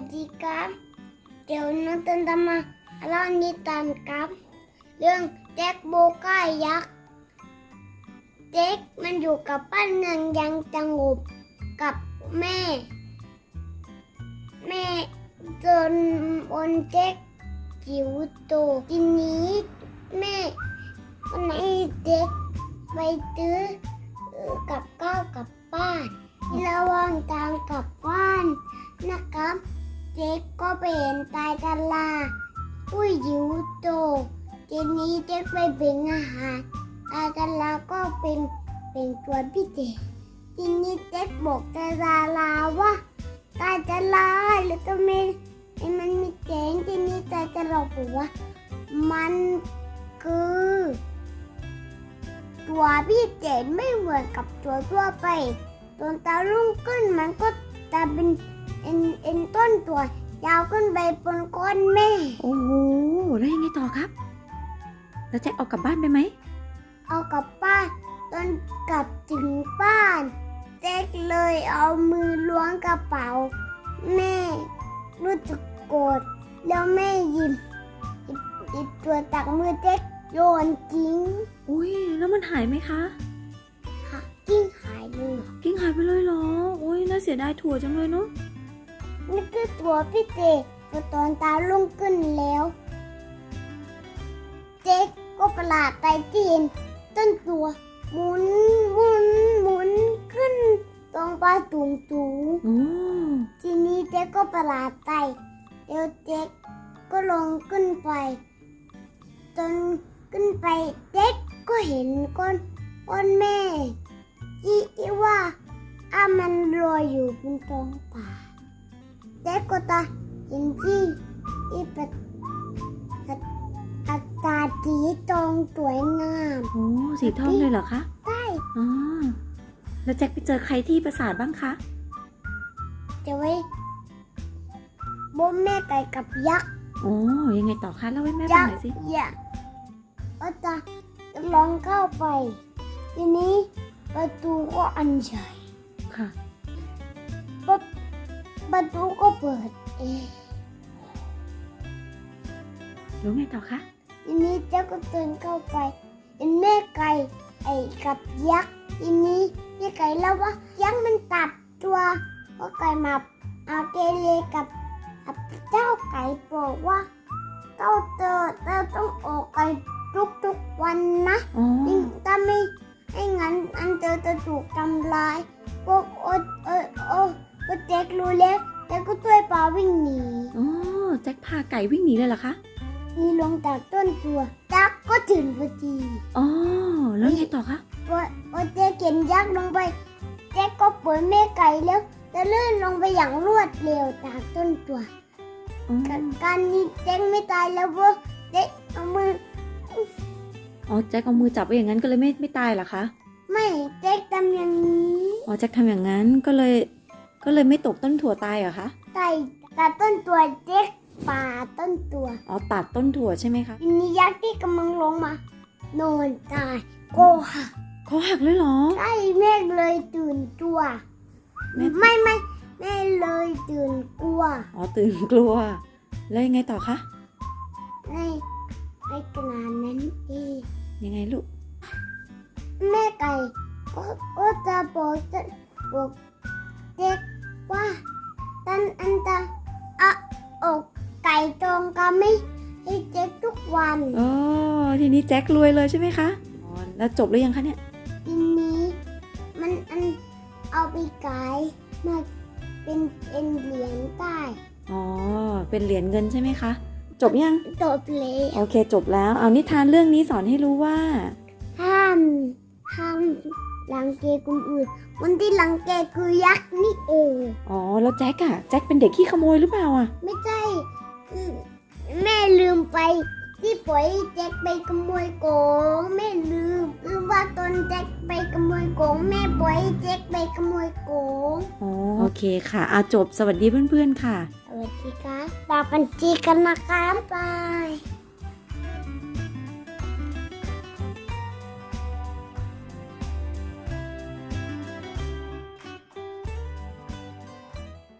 สดีครับ เดี๋ยวน้องตันจะมาเล่านิทานครับ เรื่องแจ็คโบก้ายักษ์แจ็คมันอยู่กับป้าเนืองยังสงหบกับแม่ แม่จนบนแจ็คจิ๋วโตทีนี้แม่วันไหนเด็กไปซื้อกับข้าวกับบ้านระหว่างทางกับ จ๊กก็ไปเห็นตายตลาดผู้หิวโตทีนี้เจ๊ไปเบ่งอาหารตายตลาก็เป็นเป็นตัวพี่เจทีนี้เจ๊บอกตายตลาว่าตายตลาแล้วก็ไม่ไอ้มันมีแกงทีนี้ตายตลาบอกว่ามันคือตัวพี่เจนไม่เหมือนกับตัวทั่วไปตอนตาลุ่งขึ้นมันก็ตาเป็นเอ็นเอ็นต้นตัว ยาวขึ้นไปบนก้นแม่ โอ้โห แล้วยังไงต่อครับ แล้วแจ็คเอากลับบ้านไปไหม เอากลับบ้านจนกลับถึงบ้านแจ็คเลยเอามือล้วงกระเป๋า แม่รู้สึกโกรธแล้วแม่หยิบหยิบหยิบตัวตักมือแจ็คโยนทิ้งอุ้ยแล้วมันหายไหมคะหักกิ้งหายเลย กิ้งหายไปเลยเหรออุ้ยน่าเสียดายถั่วจังเลยเนาะ นี่คือตัวพี่เจพอตอนตาลุ่งขึ้นแล้ว เจ๊กก็ประหลาดใจที่เห็นต้นตัวหมุนหมุนหมุนขึ้น ตรงปลาตุงตูโอ้ทีนี้เจ๊กก็ประหลาดใจเดี๋ยวเจ๊กก็ลงขึ้นไป จนขึ้นไปเจ๊กก็เห็นก้อนก้อนแม่ที่ที่ว่าอามันลอยอยู่บนตรงป่า เจ๊กก็ตาเห็นที่ที่ปะอัตอัตราสีตรงสวยงามโหสีทองเลยเหรอคะใช่อ๋อ แล้วแจ็คไปเจอใครที่ปราสาทบ้างคะจะไว้บนแม่ไก่กับยักษ์โอ้ยังไงต่อคะเล่าให้แม่ฟัยังกหน่อยษ์สิ อย่าก็จะลองเข้าไป ทีนี้ประตูก็อันใหญ่ค่ะประ ประตูก็เปิดเองแล้วไงต่อคะทีนี้เจ้าก็เดินเข้าไปเห็นแม่ไก่ไอ้กับยักษ์ทีนี้แม่ไก่เล่าว่ายักษ์มันตัดตัวก็ไก่มาเอาเกเรกับกับเจ้าไก่บอกว่าเจ้าเจอเจ้าต้องออกไก่ทุกๆวันนะอ๋อยิ่งถ้าไม่ให้งั้นอันเจอจะถูกทำร้าย ก็เจ๊กรู้แล้วเจ๊กก็ช่วยปาวิ่งหนี อ๋อ แจ็คพาไก่วิ่งหนีเลยเหรอคะ มีลงจากต้นตัวจักก็ถึงพอดี อ๋อ แล้วไงต่อคะพอพอเจ๊เข็นยักษ์ลงไปเจ๊ก็ปล่อยแม่ไก่แล้วจะลื่นลงไปอย่างรวดเร็วจากต้นตัว อ๋อการนี้เจ๊ไม่ตายแล้วเว้ยเจ๊เอามือ อ๋อ แจ็คเอามือจับไว้อย่างนั้นก็เลยไม่ไม่ตายเหรอคะ ไม่เจ๊ทำอย่างนี้ อ๋อ แจ็คทำอย่างนั้นก็เลย ก็เลยไม่ตกต้นถั่วตายเหรอคะไก่ตัดต้นตัวเจ๊ป่าต้นตัวอ๋อตัดต้นถั่วใช่ไหมคะทีนี้ยักษ์ที่กำลังลงมาโนอนตายโกหักเขาหักเลยเหรอ ใช่แม่เลยตื่นตัว แม่ ไม่ไม่แม่เลยตื่นกลัวอ๋อตื่นกลัว แล้วยังไงต่อคะในในขณะนั้นเองยังไงลูกแม่ไก่ก็ก็จะบอกจะบอกเด็ก ว่าตันอันตาอะอกไก่ตรงกันไม่ให้เจ๊ทุกวันอ๋อทีนี้แจ็ครวยเลยใช่ไหมคะอ๋อแล้วจบหรือยังคะเนี่ยทีนี้ มันอันเอาไปขายมาเป็นเป็นเหรียญใต้อ๋อเป็นเหรียญเงินใช่ไหมคะจบยังตบเลยโอเคจบแล้ว เอานิทานเรื่องนี้สอนให้รู้ว่า ห้ามห้าม รังเกคนอื่นคนที่รังแกคือยักษ์นี่เอง อ๋อ แล้วแจ็คอะแจ็คเป็นเด็กขี้ขโมยหรือเปล่าอะไม่ใช่อืมแม่ลืมไป ที่ปล่อยให้แจ็คไปขโมยของแม่ลืมลืมว่าตอนแจ็คไปขโมยของแม่ปล่อยให้แจ็คไปขโมยของอ๋อโอเคค่ะอาจบสวัสดีเพื่อนๆค่ะ สวัสดีครับตาปันจีกันนะครับบาย